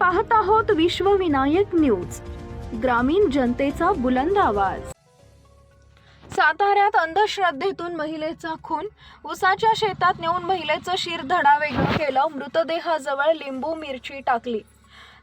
पाहत आहोत विश्वविनायक न्यूज ग्रामीण जनतेचा बुलंद आवाज. साताऱ्यात अंधश्रद्धेतून महिलेचा खून उसाच्या शेतात नेऊन महिलेचं शिरधडा वेगळं केलं मृतदेहाजवळ लिंबू मिरची टाकली.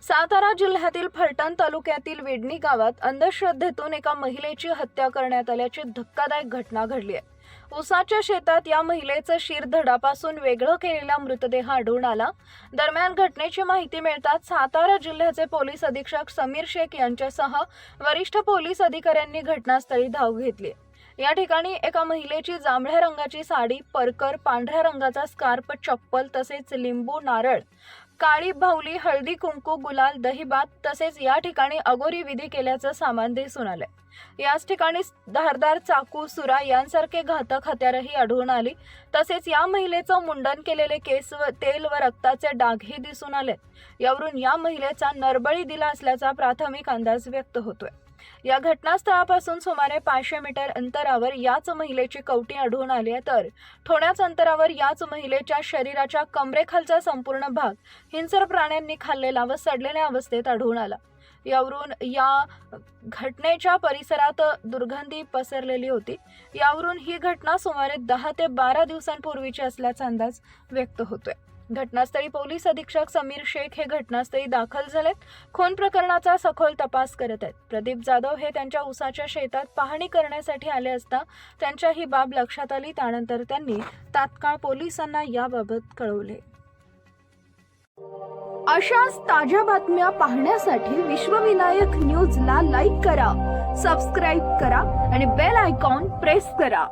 सातारा जिल्ह्यातील फलटण तालुक्यातील वेडणी गावात अंधश्रद्धेतून एका महिलेची हत्या करण्यात आल्याची धक्कादायक घटना घडली आहे. उसाच्या शेतात या महिलेचं शिरधडापासून वेगळं केलेला मृतदेह आढळून आला. दरम्यान घटनेची माहिती मिळताच सातारा जिल्ह्याचे पोलीस अधीक्षक समीर शेख यांच्यासह वरिष्ठ पोलीस अधिकाऱ्यांनी घटनास्थळी धाव घेतली. या ठिकाणी एका महिलेची जांभळ्या रंगाची साडी परकर पांढऱ्या रंगाचा स्कार्प चप्पल तसेच लिंबू नारळ काळी भावली हळदी कुंकू गुलाल दहीभात तसेच या ठिकाणी अगोरी विधी केल्याचं सामान दिसून आलंय. याच ठिकाणी धारदार चाकू सुरा यांसारखे घातक हत्यारही आढळून आली. तसेच या महिलेचं मुंडन केलेले केस व तेल व रक्ताचे डागही दिसून आले यावरून या महिलेचा नरबळी दिला असल्याचा प्राथमिक अंदाज व्यक्त होतोय. या घटनास्थळापासून सुमारे पाचशे मीटर अंतरावर याच महिलेची कवटी आढळून आली आहे. तर थोड्याच अंतरावर याच महिलेच्या शरीराच्या कमरेखालचा संपूर्ण भाग हिंसर प्राण्यांनी खाल्लेला व सडलेल्या अवस्थेत आढळून आला. यावरून या घटनेच्या परिसरात दुर्गंधी पसरलेली होती. यावरून ही घटना सुमारे दहा ते बारा दिवसांपूर्वीची असल्याचा अंदाज व्यक्त होतोय. घटनास्थळी पोलीस अधीक्षक समीर शेख हे घटनास्थळी दाखल झालेत. खून प्रकरणाचा सखोल तपास करत आहेत. प्रदीप जाधव हे त्यांच्या उसाच्या शेतात पाहणी करण्यासाठी आले असता त्यांच्या ही बाब लक्षात आली त्यानंतर त्यांनी तात्काळ पोलिसांना याबाबत कळवले. अशाच ताज्या बातम्या पाहण्यासाठी विश्वविनायक न्यूजला लाईक करा सबस्क्राईब करा आणि बेल आयकॉन प्रेस करा.